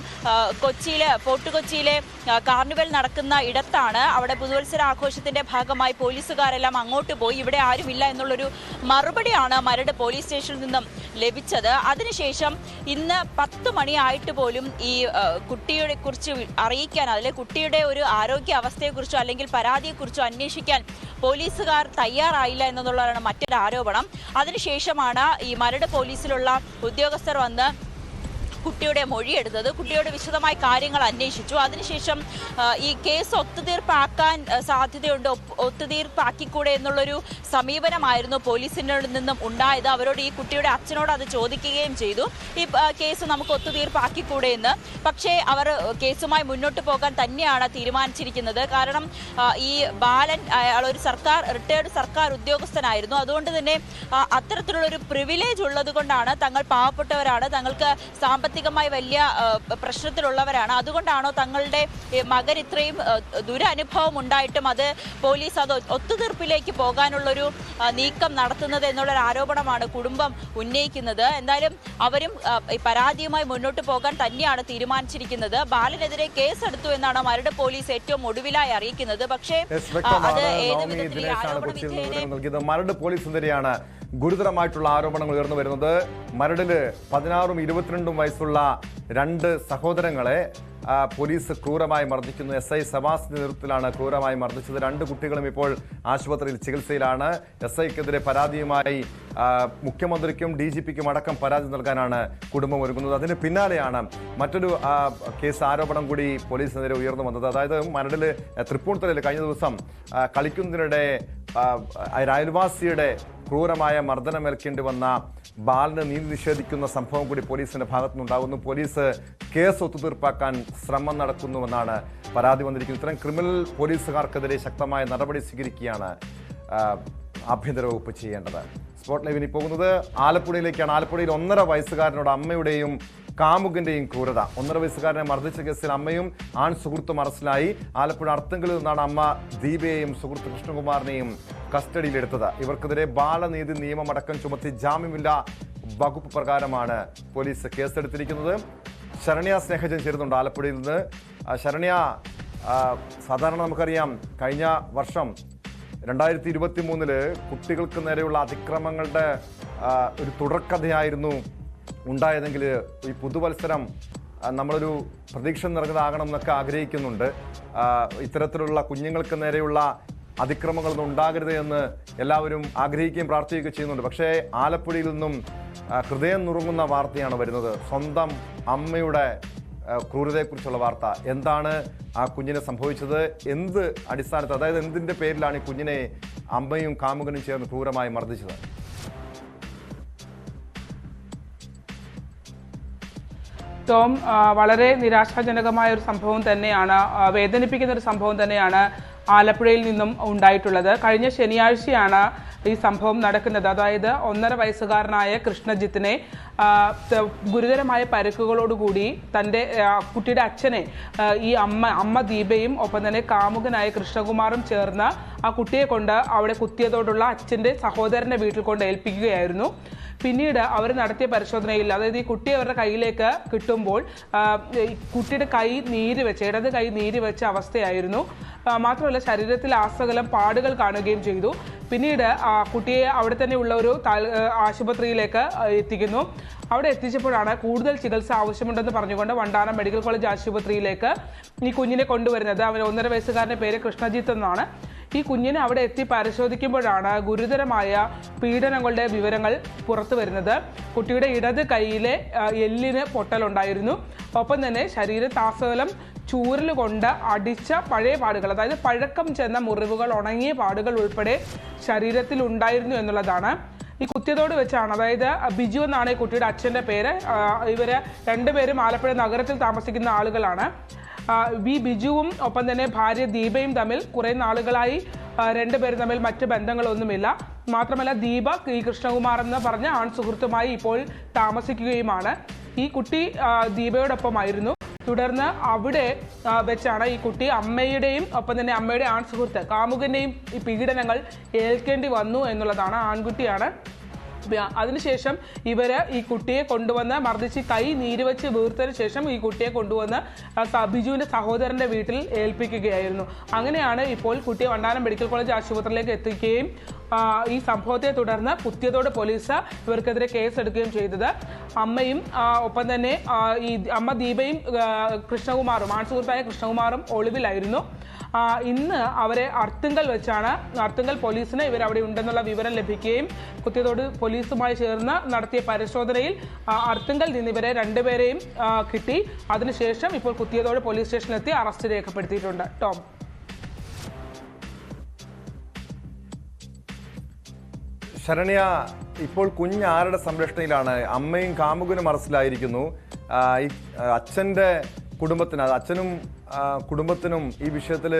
കൊച്ചിയിലെ ഫോർട്ട് കൊച്ചിയിലെ കാർണിവൽ നടക്കുന്ന ഇടത്താണ്. അവിടെ പുതുവത്സര ആഘോഷത്തിന്റെ ഭാഗമായി പോലീസുകാരെല്ലാം അങ്ങോട്ട് പോയി. ഇവിടെ ആരുമില്ല എന്നുള്ളൊരു മറുപടിയാണ് മരട് പോലീസ് സ്റ്റേഷനിൽ നിന്നും ലഭിച്ചത്. അതിനുശേഷം ഇന്ന് പത്ത് മണിയായിട്ട് പോലും ഈ കുട്ടിയുടെ കുറിച്ച് അറിയിക്കാൻ അതിലെ കുട്ടിയുടെ ഒരു ആരോഗ്യ അവസ്ഥയെക്കുറിച്ചോ അല്ലെങ്കിൽ പരാതിയെക്കുറിച്ചോ അന്വേഷിക്കാൻ പോലീസുകാർ തയ്യാറായില്ല എന്നുള്ളതാണ് മറ്റൊരു ആരോപണം. അതിനുശേഷമാണ് ഈ മരട് പോലീസിലുള്ള ഉദ്യോഗസ്ഥർ വന്ന് കുട്ടിയുടെ മൊഴിയെടുത്തത് കുട്ടിയോട് വിശദമായി കാര്യങ്ങൾ അന്വേഷിച്ചു. അതിനുശേഷം ഈ കേസ് ഒത്തുതീർപ്പാക്കാൻ സാധ്യതയുണ്ട്. ഒത്തുതീർപ്പാക്കിക്കൂടെ എന്നുള്ളൊരു സമീപനമായിരുന്നു പോലീസിന്റെ നിന്നും ഉണ്ടായത്. അവരോട് ഈ കുട്ടിയുടെ അച്ഛനോട് അത് ചോദിക്കുകയും ചെയ്തു. ഈ കേസ് നമുക്ക് ഒത്തുതീർപ്പാക്കിക്കൂടെ എന്ന്. പക്ഷേ അവർ കേസുമായി മുന്നോട്ട് പോകാൻ തന്നെയാണ് തീരുമാനിച്ചിരിക്കുന്നത്. കാരണം ഈ ബാലൻ അയാൾ ഒരു സർക്കാർ റിട്ടയർഡ് സർക്കാർ ഉദ്യോഗസ്ഥനായിരുന്നു. അതുകൊണ്ട് തന്നെ അത്തരത്തിലുള്ളൊരു പ്രിവിലേജ് ഉള്ളത് കൊണ്ടാണ് തങ്ങൾ പാവപ്പെട്ടവരാണ്. തങ്ങൾക്ക് സാമ്പത്തികമായി വലിയ പ്രശ്നത്തിലുള്ളവരാണ്. അതുകൊണ്ടാണോ തങ്ങളുടെ മകൻ ഇത്രയും ദുരനുഭവം ഉണ്ടായിട്ടും അത് പോലീസ് അത് ഒത്തുതീർപ്പിലേക്ക് പോകാനുള്ളൊരു നീക്കം നടത്തുന്നത് എന്നുള്ളൊരു ആരോപണമാണ് കുടുംബം ഉന്നയിക്കുന്നത്. എന്തായാലും അവരും പരാതിയുമായി മുന്നോട്ട് പോകാൻ തന്നെയാണ് തീരുമാനിച്ചിരിക്കുന്നത്. ബാലനെതിരെ കേസെടുത്തു എന്നാണ് മരട് പോലീസ് ഏറ്റവും ഒടുവിലായി അറിയിക്കുന്നത്. പക്ഷേ അത് ഏത് വിധത്തിൽ ആരോപണ വിധേയനെ? മരട് ഗുരുതരമായിട്ടുള്ള ആരോപണങ്ങൾ ഉയർന്നു വരുന്നത്. മരടിൽ പതിനാറും ഇരുപത്തിരണ്ടും വയസ്സുള്ള രണ്ട് സഹോദരങ്ങളെ പോലീസ് ക്രൂരമായി മർദ്ദിക്കുന്നു. എസ് ഐ സവാസിന്റെ നേതൃത്വത്തിലാണ് ക്രൂരമായി മർദ്ദിച്ചത്. രണ്ട് കുട്ടികളും ഇപ്പോൾ ആശുപത്രിയിൽ ചികിത്സയിലാണ്. എസ് ഐക്കെതിരെ പരാതിയുമായി മുഖ്യമന്ത്രിക്കും ഡി ജി പിക്കും അടക്കം പരാതി നൽകാനാണ് കുടുംബം ഒരുങ്ങുന്നത്. അതിന് പിന്നാലെയാണ് മറ്റൊരു കേസ് ആരോപണം കൂടി പോലീസിനെതിരെ ഉയർന്നു വന്നത്. അതായത് മരടിൽ തൃപ്പൂണിത്തലയിൽ കഴിഞ്ഞ ദിവസം കളിക്കുന്നതിനിടെ അയൽവാസിയുടെ ക്രൂരമായ മർദ്ദനമേൽക്കേണ്ടി വന്ന ബാലിന് നീതി നിഷേധിക്കുന്ന സംഭവം കൂടി പോലീസിന്റെ ഭാഗത്തുനിന്നുണ്ടാകുന്നു. പോലീസ് കേസ് ഒത്തുതീർപ്പാക്കാൻ ശ്രമം നടക്കുന്നുവെന്നാണ് പരാതി വന്നിരിക്കുന്നത്. ഇത്തരം ക്രിമിനൽ പോലീസുകാർക്കെതിരെ ശക്തമായ നടപടി സ്വീകരിക്കുകയാണ് ആഭ്യന്തര വകുപ്പ് ചെയ്യേണ്ടത്. സ്പോട്ട് ലൈവിനി പോകുന്നത് ആലപ്പുഴയിലേക്കാണ്. ആലപ്പുഴയിൽ ഒന്നര വയസ്സുകാരനോട് അമ്മയുടെയും കാമുകന്റെയും ക്രൂരത. ഒന്നര വയസ്സുകാരനെ മർദ്ദിച്ച കേസിൽ അമ്മയും ആൺ സുഹൃത്തും അറസ്റ്റിലായി. ആലപ്പുഴ അർത്തങ്കിൽ നിന്നാണ് അമ്മ ദീപയെയും സുഹൃത്ത് കൃഷ്ണകുമാറിനെയും കസ്റ്റഡിയിലെടുത്തത്. ഇവർക്കെതിരെ ബാലനീതി നിയമമടക്കം ചുമത്തി ജാമ്യമില്ല വകുപ്പ് പ്രകാരമാണ് പോലീസ് കേസെടുത്തിരിക്കുന്നത്. ശരണ്യ സ്നേഹജൻ ചേരുന്നുണ്ട് ആലപ്പുഴയിൽ നിന്ന്. ശരണ്യ സാധാരണ നമുക്കറിയാം കഴിഞ്ഞ വർഷം രണ്ടായിരത്തി ഇരുപത്തി മൂന്നിൽ കുട്ടികൾക്ക് നേരെയുള്ള അതിക്രമങ്ങളുടെ ഒരു തുടർക്കഥയായിരുന്നു ഉണ്ടായതെങ്കിൽ ഈ പുതുവത്സരം നമ്മളൊരു പ്രതീക്ഷ നിറഞ്ഞതാകണം എന്നൊക്കെ ആഗ്രഹിക്കുന്നുണ്ട് ഇത്തരത്തിലുള്ള കുഞ്ഞുങ്ങൾക്ക് നേരെയുള്ള അതിക്രമങ്ങളൊന്നും ഉണ്ടാകരുത് എന്ന് എല്ലാവരും ആഗ്രഹിക്കുകയും പ്രാർത്ഥിക്കുകയും ചെയ്യുന്നുണ്ട്. പക്ഷേ ആലപ്പുഴയിൽ നിന്നും ഹൃദയം നുറുങ്ങുന്ന വാർത്തയാണ് വരുന്നത്. സ്വന്തം അമ്മയുടെ ക്രൂരതയെക്കുറിച്ചുള്ള വാർത്ത. എന്താണ് ആ കുഞ്ഞിനെ സംഭവിച്ചത്? എന്ത് അടിസ്ഥാനത്തിൽ അതായത് എന്തിന്റെ പേരിലാണ് ഈ കുഞ്ഞിനെ അമ്മയും കാമുകനും ചേർന്ന് ക്രൂരമായി മർദ്ദിച്ചത്? ടോം വളരെ നിരാശാജനകമായ ഒരു സംഭവം തന്നെയാണ് വേദനിപ്പിക്കുന്ന ഒരു സംഭവം തന്നെയാണ് ആലപ്പുഴയിൽ നിന്നും ഉണ്ടായിട്ടുള്ളത്. കഴിഞ്ഞ ശനിയാഴ്ചയാണ് ഈ സംഭവം നടക്കുന്നത്. അതായത് ഒന്നര വയസ്സുകാരനായ കൃഷ്ണജിത്തിനെ ഗുരുതരമായ പരുക്കുകളോടുകൂടി തന്റെ കുട്ടിയുടെ അച്ഛനെ ഈ അമ്മ അമ്മ ദീപയും ഒപ്പം തന്നെ കാമുകനായ കൃഷ്ണകുമാറും ചേർന്ന് ആ കുട്ടിയെ കൊണ്ട് അവിടെ കുത്തിയതോടുള്ള അച്ഛന്റെ സഹോദരന്റെ വീട്ടിൽ കൊണ്ട് ഏൽപ്പിക്കുകയായിരുന്നു. പിന്നീട് അവർ നടത്തിയ പരിശോധനയിൽ അതായത് ഈ കുട്ടി അവരുടെ കയ്യിലേക്ക് കിട്ടുമ്പോൾ കുട്ടിയുടെ കൈ നീര് വെച്ച് ഇടത് കൈ നീര് വെച്ച അവസ്ഥയായിരുന്നു. മാത്രമല്ല ശരീരത്തിൽ ആസകലം പാടുകൾ കാണുകയും ചെയ്തു. പിന്നീട് കുട്ടിയെ അവിടെ തന്നെ ഉള്ള ഒരു ആശുപത്രിയിലേക്ക് എത്തിക്കുന്നു. അവിടെ എത്തിച്ചപ്പോഴാണ് കൂടുതൽ ചികിത്സ ആവശ്യമുണ്ടെന്ന് പറഞ്ഞുകൊണ്ട് വണ്ടാനം മെഡിക്കൽ കോളേജ് ആശുപത്രിയിലേക്ക് ഈ കുഞ്ഞിനെ കൊണ്ടുവരുന്നത്. അവൻ ഒന്നര വയസ്സുകാരന്റെ പേര് കൃഷ്ണജിത്ത് എന്നാണ്. ഈ കുഞ്ഞിനെ അവിടെ എത്തി പരിശോധിക്കുമ്പോഴാണ് ഗുരുതരമായ പീഡനങ്ങളുടെ വിവരങ്ങൾ പുറത്തു വരുന്നത്. കുട്ടിയുടെ ഇടത് കൈയിലെ എല്ലിന് പൊട്ടലുണ്ടായിരുന്നു. ഒപ്പം തന്നെ ശരീരത്താസകലം ചൂരൽ കൊണ്ട് അടിച്ച പഴയ പാടുകൾ അതായത് പഴക്കം ചെന്ന മുറിവുകൾ ഉണങ്ങിയ പാടുകൾ ഉൾപ്പെടെ ശരീരത്തിൽ ഉണ്ടായിരുന്നു എന്നുള്ളതാണ്. ഈ കുത്തിയതോട് വെച്ചാണ് അതായത് ബിജു എന്നാണ് ഈ കുട്ടിയുടെ അച്ഛന്റെ പേര്. ഇവർ രണ്ടുപേരും ആലപ്പുഴ നഗരത്തിൽ താമസിക്കുന്ന ആളുകളാണ്. വി ബിജുവും ഒപ്പം തന്നെ ഭാര്യ ദീപയും തമ്മിൽ കുറേ നാളുകളായി രണ്ടുപേരും തമ്മിൽ മറ്റ് ബന്ധങ്ങളൊന്നുമില്ല. മാത്രമല്ല ദീപ ഈ കൃഷ്ണകുമാർ എന്ന് പറഞ്ഞ ആൺ സുഹൃത്തുമായി ഇപ്പോൾ താമസിക്കുകയുമാണ്. ഈ കുട്ടി ദീപയോടൊപ്പമായിരുന്നു. തുടർന്ന് അവിടെ വെച്ചാണ് ഈ കുട്ടി അമ്മയുടെയും ഒപ്പം തന്നെ അമ്മയുടെ ആൺ സുഹൃത്ത് കാമുകന്റെയും ഈ പീഡനങ്ങൾ ഏൽക്കേണ്ടി വന്നു എന്നുള്ളതാണ് ആൺകുട്ടിയാണ്. അതിനുശേഷം ഇവർ ഈ കുട്ടിയെ കൊണ്ടുവന്ന് മർദ്ദിച്ച് കൈ നീര് വെച്ച് വീർത്തതിന് ശേഷം ഈ കുട്ടിയെ കൊണ്ടുവന്ന് ആ സഹോദരന്റെ വീട്ടിൽ ഏൽപ്പിക്കുകയായിരുന്നു. അങ്ങനെയാണ് ഇപ്പോൾ കുട്ടിയെ വണ്ടാനം മെഡിക്കൽ കോളേജ് ആശുപത്രിയിലേക്ക് എത്തിക്കുകയും ഈ സംഭവത്തെ തുടർന്ന് കുത്തിയതോട് പോലീസ് ഇവർക്കെതിരെ കേസെടുക്കുകയും ചെയ്തത്. അമ്മയും ഒപ്പം തന്നെ ഈ അമ്മ ദീപയും കൃഷ്ണകുമാറും ആൺസുഹൃത്തായ കൃഷ്ണകുമാറും ഒളിവിലായിരുന്നു. ഇന്ന് അവരെ അർത്തുങ്കൽ വെച്ചാണ് അർത്തുങ്കൽ പോലീസിന് ഇവർ അവിടെ ഉണ്ടെന്നുള്ള വിവരം ലഭിക്കുകയും കുത്തിയതോട് പോലീസുമായി ചേർന്ന് നടത്തിയ പരിശോധനയിൽ അർത്തുങ്കൽ നിന്ന് ഇവരെ രണ്ടുപേരെയും കിട്ടി. അതിനുശേഷം ഇപ്പോൾ കുത്തിയതോട് പോലീസ് സ്റ്റേഷനിലെത്തി അറസ്റ്റ് രേഖപ്പെടുത്തിയിട്ടുണ്ട്. ടോം. ശരണ്യ ഇപ്പോൾ കുഞ്ഞ് ആരുടെ സംരക്ഷണയിലാണ്. അമ്മയും കാമുകനും അറസ്റ്റിലായിരിക്കുന്നു. അച്ഛന്റെ കുടുംബത്തിന് അത് അച്ഛനും കുടുംബത്തിനും ഈ വിഷയത്തിൽ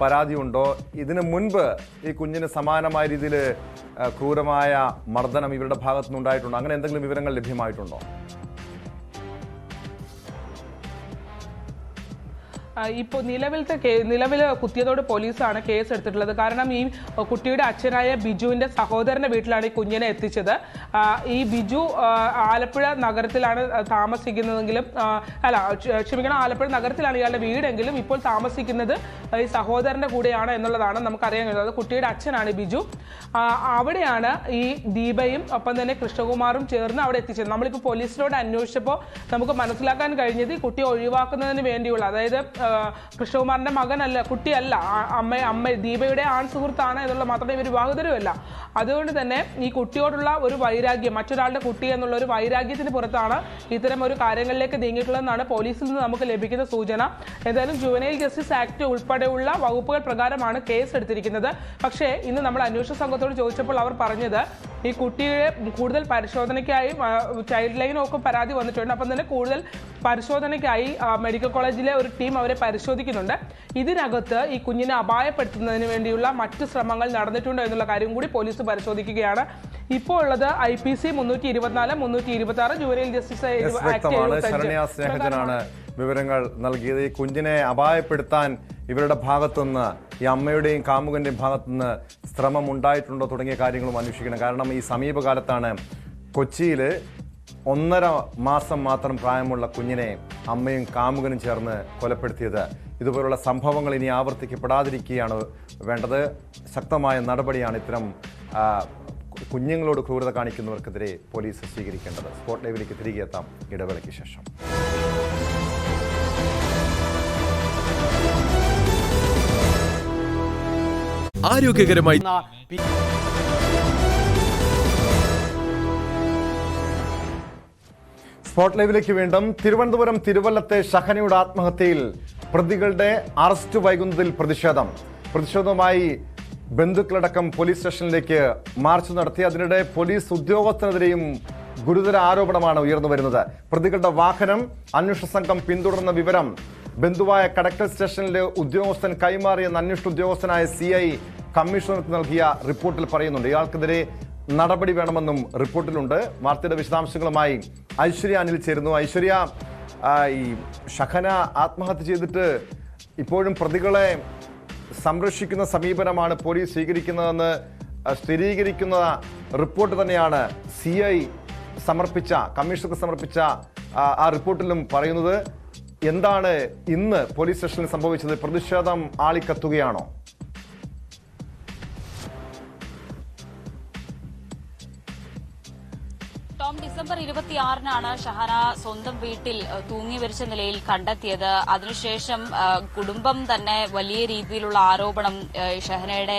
പരാതിയുണ്ടോ? ഇതിനു മുൻപ് ഈ കുഞ്ഞിന് സമാനമായ രീതിയിൽ ക്രൂരമായ മർദ്ദനം ഇവരുടെ ഭാഗത്തുനിന്ന് ഉണ്ടായിട്ടുണ്ടോ അങ്ങനെ എന്തെങ്കിലും വിവരങ്ങൾ ലഭ്യമായിട്ടുണ്ടോ? ഇപ്പോൾ നിലവിലത്തെ കേ നിലവിൽ കുത്തിയതോട് പോലീസാണ് കേസ് എടുത്തിട്ടുള്ളത് കാരണം ഈ കുട്ടിയുടെ അച്ഛനായ ബിജുവിന്റെ സഹോദരന്റെ വീട്ടിലാണ് ഈ കുഞ്ഞിനെ എത്തിച്ചത്. ഈ ബിജു ആലപ്പുഴ നഗരത്തിലാണ് താമസിക്കുന്നതെങ്കിലും അല്ല ക്ഷമിക്കണം ആലപ്പുഴ നഗരത്തിലാണ് ഇയാളുടെ വീടെങ്കിലും ഇപ്പോൾ താമസിക്കുന്നത് ഈ സഹോദരന്റെ കൂടെയാണ് എന്നുള്ളതാണ് നമുക്കറിയാൻ കഴിയുന്നത്. കുട്ടിയുടെ അച്ഛനാണ് ബിജു. അവിടെയാണ് ഈ ദീപയും ഒപ്പം തന്നെ കൃഷ്ണകുമാറും ചേർന്ന് അവിടെ എത്തിച്ചത്. നമ്മളിപ്പോൾ പോലീസിനോട് അന്വേഷിച്ചപ്പോൾ നമുക്ക് മനസ്സിലാക്കാൻ കഴിഞ്ഞത് ഈ കുട്ടിയെ ഒഴിവാക്കുന്നതിന് വേണ്ടിയുള്ള അതായത് ആ, കൃഷ്ണകുമാറിന്റെ മകനല്ല കുട്ടിയല്ല. അമ്മ അമ്മ ദീപയുടെ ആൺ സുഹൃത്താണ് എന്നുള്ള മാത്രമേ ഇവർ വിവാഹിതരുമല്ല അതുകൊണ്ട് തന്നെ ഈ കുട്ടിയോടുള്ള ഒരു വൈരാഗ്യം മറ്റൊരാളുടെ കുട്ടി എന്നുള്ള ഒരു വൈരാഗ്യത്തിന് പുറത്താണ് ഇത്തരം ഒരു കാര്യങ്ങളിലേക്ക് നീങ്ങിയിട്ടുള്ളതെന്നാണ് പോലീസിൽ നിന്ന് നമുക്ക് ലഭിക്കുന്ന സൂചന. എന്തായാലും ജുവനൈൽ ജസ്റ്റിസ് ആക്ട് ഉൾപ്പെടെയുള്ള വകുപ്പുകൾ പ്രകാരമാണ് കേസ് എടുത്തിരിക്കുന്നത് പക്ഷേ ഇന്ന് നമ്മൾ അന്വേഷണ സംഘത്തോട് ചോദിച്ചപ്പോൾ അവർ പറഞ്ഞത് ഈ കുട്ടിയെ കൂടുതൽ പരിശോധനയ്ക്കായി ചൈൽഡ് ലൈനും ഒക്കെ പരാതി വന്നിട്ടുണ്ട്. അപ്പം തന്നെ കൂടുതൽ പരിശോധനയ്ക്കായി മെഡിക്കൽ കോളേജിലെ ഒരു ടീം അവരെ പരിശോധിക്കുന്നുണ്ട്. ഇതിനകത്ത് ഈ കുഞ്ഞിനെ അപായപ്പെടുത്തുന്നതിന് വേണ്ടിയുള്ള മറ്റ് ശ്രമങ്ങൾ നടന്നിട്ടുണ്ടോ എന്നുള്ള കാര്യം കൂടി പോലീസ് പരിശോധിക്കുകയാണ്. ഇപ്പോൾ ഉള്ളത് ഐ പി സി മുന്നൂറ്റി ഇരുപത്തിനാല് മുന്നൂറ്റി ഇരുപത്തി ആറ് ജുവനൈൽ ജസ്റ്റിസ് സ്നേഹജനാണ് വിവരങ്ങൾ നൽകിയത്. ഈ കുഞ്ഞിനെ അപായപ്പെടുത്താൻ ഇവരുടെ ഭാഗത്തുനിന്ന് ഈ അമ്മയുടെയും കാമുകന്റെയും ഭാഗത്തുനിന്ന് ശ്രമം ഉണ്ടായിട്ടുണ്ടോ തുടങ്ങിയ കാര്യങ്ങളും അന്വേഷിക്കണം. കാരണം ഈ സമീപകാലത്താണ് കൊച്ചിയിൽ ഒന്നര മാസം മാത്രം പ്രായമുള്ള കുഞ്ഞിനെ അമ്മയും കാമുകനും ചേർന്ന് കൊലപ്പെടുത്തിയത്. ഇതുപോലുള്ള സംഭവങ്ങൾ ഇനി ആവർത്തിക്കപ്പെടാതിരിക്കുകയാണ് വേണ്ടത്. ശക്തമായ നടപടിയാണ് ഇത്തരം കുഞ്ഞുങ്ങളോട് ക്രൂരത കാണിക്കുന്നവർക്കെതിരെ പോലീസ് സ്വീകരിക്കേണ്ടത്. സ്പോട്ട് ലൈവിലേക്ക് തിരികെ എത്താം. ഇടവേളയ്ക്ക് ശേഷം. ആരോഗ്യകരമായി സ്പോട്ട് ലൈവിലേക്ക് വീണ്ടും തിരുവനന്തപുരം തിരുവല്ലത്തെ ഷഹനയുടെ ആത്മഹത്യയിൽ പ്രതികളുടെ അറസ്റ്റ് വൈകുന്നതിൽ പ്രതിഷേധം. പ്രതിഷേധവുമായി ബന്ധുക്കളടക്കം പോലീസ് സ്റ്റേഷനിലേക്ക് മാർച്ച് നടത്തി. അതിനിടെ പോലീസ് ഉദ്യോഗസ്ഥനെതിരെയും ഗുരുതര ആരോപണമാണ് ഉയർന്നു വരുന്നത്. പ്രതികളുടെ വാഹനം അന്വേഷണ സംഘം പിന്തുടർന്ന വിവരം ബന്ധുവായ കടക്കൽ സ്റ്റേഷനിലെ ഉദ്യോഗസ്ഥൻ കൈമാറിയെന്ന് അന്വേഷണ ഉദ്യോഗസ്ഥനായ സി ഐ കമ്മീഷണർക്ക് നൽകിയ റിപ്പോർട്ടിൽ പറയുന്നുണ്ട്. ഇയാൾക്കെതിരെ നടപടി വേണമെന്നും റിപ്പോർട്ടിലുണ്ട്. വാർത്തയുടെ വിശദാംശങ്ങളുമായി ഐശ്വര്യ അനിൽ ചേരുന്നു. ഐശ്വര്യ ഈ ഷഹന ആത്മഹത്യ ചെയ്തിട്ട് ഇപ്പോഴും പ്രതികളെ സംരക്ഷിക്കുന്ന സമീപനമാണ് പോലീസ് സ്വീകരിക്കുന്നതെന്ന് സ്ഥിരീകരിക്കുന്ന റിപ്പോർട്ട് തന്നെയാണ് സി ഐ സമർപ്പിച്ച കമ്മീഷണർക്ക് സമർപ്പിച്ച ആ, റിപ്പോർട്ടിലും പറയുന്നത്. എന്താണ് ഇന്ന് പോലീസ് സ്റ്റേഷനിൽ സംഭവിച്ചത്? പ്രതിഷേധം ആളിക്കത്തുകയാണോ? ടോം ഡിസംബർ ഇരുപത്തിയാറിനാണ് ഷഹന സ്വന്തം വീട്ടിൽ തൂങ്ങി മരിച്ച നിലയിൽ കണ്ടെത്തിയത്. അതിനുശേഷം കുടുംബം തന്നെ വലിയ രീതിയിലുള്ള ആരോപണം ഷഹനയുടെ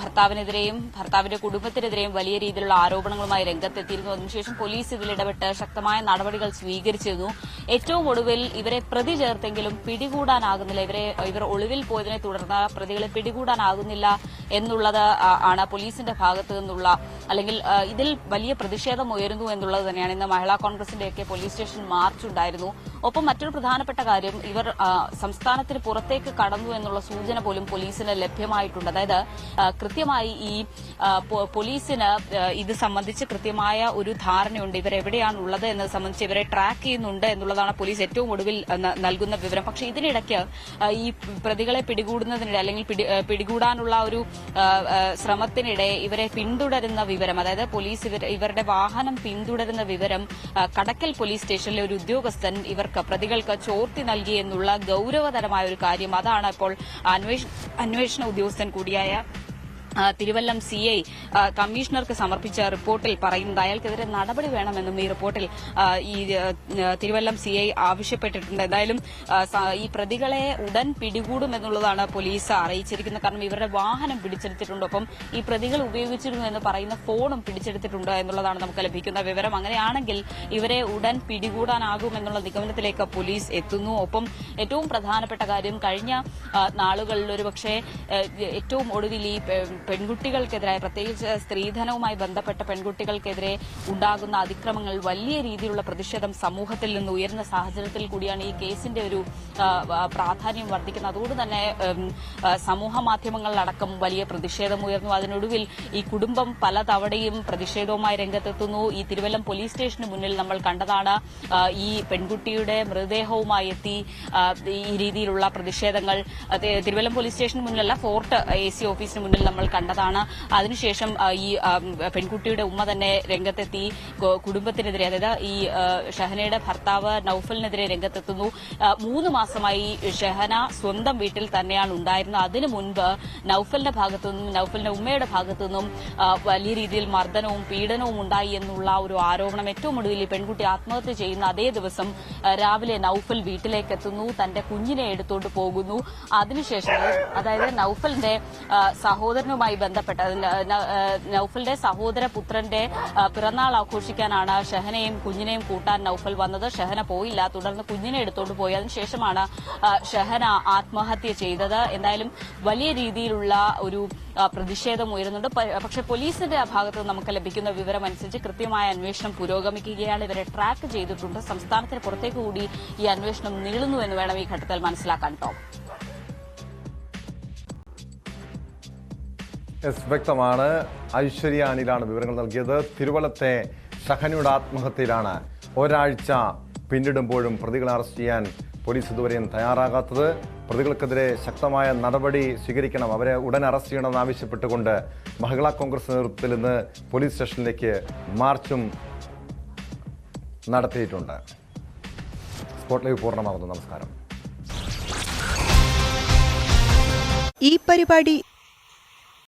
ഭർത്താവിനെതിരെയും ഭർത്താവിന്റെ കുടുംബത്തിനെതിരെയും വലിയ രീതിയിലുള്ള ആരോപണങ്ങളുമായി രംഗത്തെത്തിയിരുന്നു. അതിനുശേഷം പോലീസ് ഇതിൽ ഇടപെട്ട് ശക്തമായ നടപടികൾ സ്വീകരിച്ചിരുന്നു. ഏറ്റവും ഒടുവിൽ ഇവരെ പ്രതി ചേർത്തെങ്കിലും പിടികൂടാനാകുന്നില്ല. ഇവരെ ഇവർ ഒളിവിൽ പോയതിനെ തുടർന്ന് പ്രതികളെ പിടികൂടാനാകുന്നില്ല. എന്നുള്ളത് ആണ് പോലീസിന്റെ ഭാഗത്തു നിന്നുള്ള അല്ലെങ്കിൽ ഇതിൽ വലിയ പ്രതിഷേധം ഉയരുന്നു എന്നുള്ളത് തന്നെയാണ് ഇന്ന് മഹിളാ കോൺഗ്രസിന്റെയൊക്കെ പോലീസ് സ്റ്റേഷൻ മാർച്ച് ഉണ്ടായിരുന്നു. ഒപ്പം മറ്റൊരു പ്രധാനപ്പെട്ട കാര്യം ഇവർ സംസ്ഥാനത്തിന് പുറത്തേക്ക് കടന്നു എന്നുള്ള സൂചന പോലും പോലീസിന് ലഭ്യമായിട്ടുണ്ട്. അതായത് കൃത്യമായി ഈ പോലീസിന് ഇത് സംബന്ധിച്ച് കൃത്യമായ ഒരു ധാരണയുണ്ട്. ഇവരെവിടെയാണ് ഉള്ളത് എന്നത് സംബന്ധിച്ച് ഇവരെ ട്രാക്ക് ചെയ്യുന്നുണ്ട് എന്നുള്ളതാണ് പോലീസ് ഏറ്റവും ഒടുവിൽ നൽകുന്ന വിവരം. പക്ഷേ ഇതിനിടയ്ക്ക് ഈ പ്രതികളെ പിടികൂടുന്നതിനിടെ അല്ലെങ്കിൽ പിടികൂടാനുള്ള ഒരു ശ്രമത്തിനിടെ ഇവരെ പിന്തുടരുന്ന വിവരം അതായത് പോലീസ് ഇവരുടെ വാഹനം പിന്തുടരുന്ന വിവരം കടക്കൽ പോലീസ് സ്റ്റേഷനിലെ ഒരു ഉദ്യോഗസ്ഥൻ ഇവർക്ക് പ്രതികൾക്ക് ചോർത്തി നൽകി എന്നുള്ള ഗൌരവതരമായ ഒരു കാര്യം. അതാണ് ഇപ്പോൾ അന്വേഷ- അന്വേഷണ ഉദ്യോഗസ്ഥൻ കൂടിയായ തിരുവല്ലം സി ഐ കമ്മീഷണർക്ക് സമർപ്പിച്ച റിപ്പോർട്ടിൽ പറയുന്നത് അയാൾക്കെതിരെ നടപടി വേണമെന്നും ഈ റിപ്പോർട്ടിൽ ഈ തിരുവല്ലം സി ഐ ആവശ്യപ്പെട്ടിട്ടുണ്ട്. എന്തായാലും ഈ പ്രതികളെ ഉടൻ പിടികൂടുമെന്നുള്ളതാണ് പോലീസ് അറിയിച്ചിരിക്കുന്നത്. കാരണം ഇവരുടെ വാഹനം പിടിച്ചെടുത്തിട്ടുണ്ട്. ഒപ്പം ഈ പ്രതികൾ ഉപയോഗിച്ചിരുന്നു എന്ന് പറയുന്ന ഫോണും പിടിച്ചെടുത്തിട്ടുണ്ട് എന്നുള്ളതാണ് നമുക്ക് ലഭിക്കുന്ന വിവരം. അങ്ങനെയാണെങ്കിൽ ഇവരെ ഉടൻ പിടികൂടാനാകുമെന്നുള്ള നിഗമനത്തിലേക്ക് പോലീസ് എത്തുന്നു. ഒപ്പം ഏറ്റവും പ്രധാനപ്പെട്ട കാര്യം കഴിഞ്ഞ നാളുകളിൽ ഒരുപക്ഷെ ഏറ്റവും ഒടുവിൽ ഈ പെൺകുട്ടികൾക്കെതിരായ പ്രത്യേകിച്ച് സ്ത്രീധനവുമായി ബന്ധപ്പെട്ട പെൺകുട്ടികൾക്കെതിരെ ഉണ്ടാകുന്ന അതിക്രമങ്ങൾ വലിയ രീതിയിലുള്ള പ്രതിഷേധം സമൂഹത്തിൽ നിന്ന് ഉയർന്ന സാഹചര്യത്തിൽ കൂടിയാണ് ഈ കേസിന്റെ ഒരു പ്രാധാന്യം വർദ്ധിക്കുന്നത്. അതുകൊണ്ട് തന്നെ സമൂഹ മാധ്യമങ്ങളിലടക്കം വലിയ പ്രതിഷേധം ഉയർന്നു. അതിനൊടുവിൽ ഈ കുടുംബം പലതവണയും പ്രതിഷേധവുമായി രംഗത്തെത്തുന്നു. ഈ തിരുവല്ലം പോലീസ് സ്റ്റേഷന് മുന്നിൽ നമ്മൾ കണ്ടതാണ് ഈ പെൺകുട്ടിയുടെ മൃതദേഹവുമായി എത്തി ഈ രീതിയിലുള്ള പ്രതിഷേധങ്ങൾ. തിരുവല്ലം പോലീസ് സ്റ്റേഷന് മുന്നിലല്ല ഫോർട്ട് എ സി ഓഫീസിന് മുന്നിൽ നമ്മൾ കണ്ടതാണ്. അതിനുശേഷം ഈ പെൺകുട്ടിയുടെ ഉമ്മ തന്നെ രംഗത്തെത്തി. കുടുംബത്തിനെതിരെ അതായത് ഈ ഷഹനയുടെ ഭർത്താവ് നൌഫലിനെതിരെ രംഗത്തെത്തുന്നു. മൂന്ന് മാസമായി ഷഹന സ്വന്തം വീട്ടിൽ തന്നെയാണ് ഉണ്ടായിരുന്നത്. അതിനു മുൻപ് നൌഫലിന്റെ ഭാഗത്തു നിന്നും നൌഫലിന്റെ ഉമ്മയുടെ ഭാഗത്തു നിന്നും വലിയ രീതിയിൽ മർദ്ദനവും പീഡനവും ഉണ്ടായി എന്നുള്ള ഒരു ആരോപണം ഏറ്റവും ഒടുവിൽ ഈ പെൺകുട്ടി ആത്മഹത്യ ചെയ്യുന്ന അതേ ദിവസം രാവിലെ നൌഫൽ വീട്ടിലേക്ക് എത്തുന്നു തന്റെ കുഞ്ഞിനെ എടുത്തോണ്ട് പോകുന്നു. അതിനുശേഷം അതായത് നൌഫലിന്റെ ആ, സഹോദരനുമായി ബന്ധപ്പെട്ട് നൌഫലിന്റെ സഹോദര പുത്രന്റെ പിറന്നാൾ ആഘോഷിക്കാനാണ് ഷഹനയും കുഞ്ഞിനെയും കൂട്ടാൻ നൌഫൽ വന്നത്. ഷഹന പോയില്ല. തുടർന്ന് കുഞ്ഞിനെ എടുത്തോണ്ട് പോയി. അതിനുശേഷമാണ് ഷഹന ആത്മഹത്യ ചെയ്തത്. എന്തായാലും വലിയ രീതിയിലുള്ള ഒരു പ്രതിഷേധം ഉയരുന്നുണ്ട്. പക്ഷേ പോലീസിന്റെ ഭാഗത്ത് നമുക്ക് ലഭിക്കുന്ന വിവരം അനുസരിച്ച് കൃത്യമായ അന്വേഷണം പുരോഗമിക്കുകയാണ്. ഇവരെ ട്രാക്ക് ചെയ്തിട്ടുണ്ട്. സംസ്ഥാനത്തിന് പുറത്തേക്ക് കൂടി ഈ അന്വേഷണം നീളുന്നു എന്ന് വേണം ഈ ഘട്ടത്തിൽ മനസ്സിലാക്കാൻ ടോം. എസ് വ്യക്തമാണ്. ഐശ്വര്യ അനിലാണ് വിവരങ്ങൾ നൽകിയത്. തിരുവല്ലത്തെ ഷഹനയുടെ ആത്മഹത്യയിലാണ് ഒരാഴ്ച പിന്നിടുമ്പോഴും പ്രതികളെ അറസ്റ്റ് ചെയ്യാൻ പോലീസ് ഇതുവരെയും തയ്യാറാകാത്തത്. പ്രതികൾക്കെതിരെ ശക്തമായ നടപടി സ്വീകരിക്കണം. അവരെ ഉടൻ അറസ്റ്റ് ചെയ്യണമെന്ന് ആവശ്യപ്പെട്ടുകൊണ്ട് മഹിളാ കോൺഗ്രസ് നേതൃത്വത്തിൽ നിന്ന് പോലീസ് സ്റ്റേഷനിലേക്ക് മാർച്ചും നടത്തിയിട്ടുണ്ട്. സ്പോട്ട് ലൈവ് പൂർണമാകുന്നു. നമസ്കാരം. ഈ പരിപാടി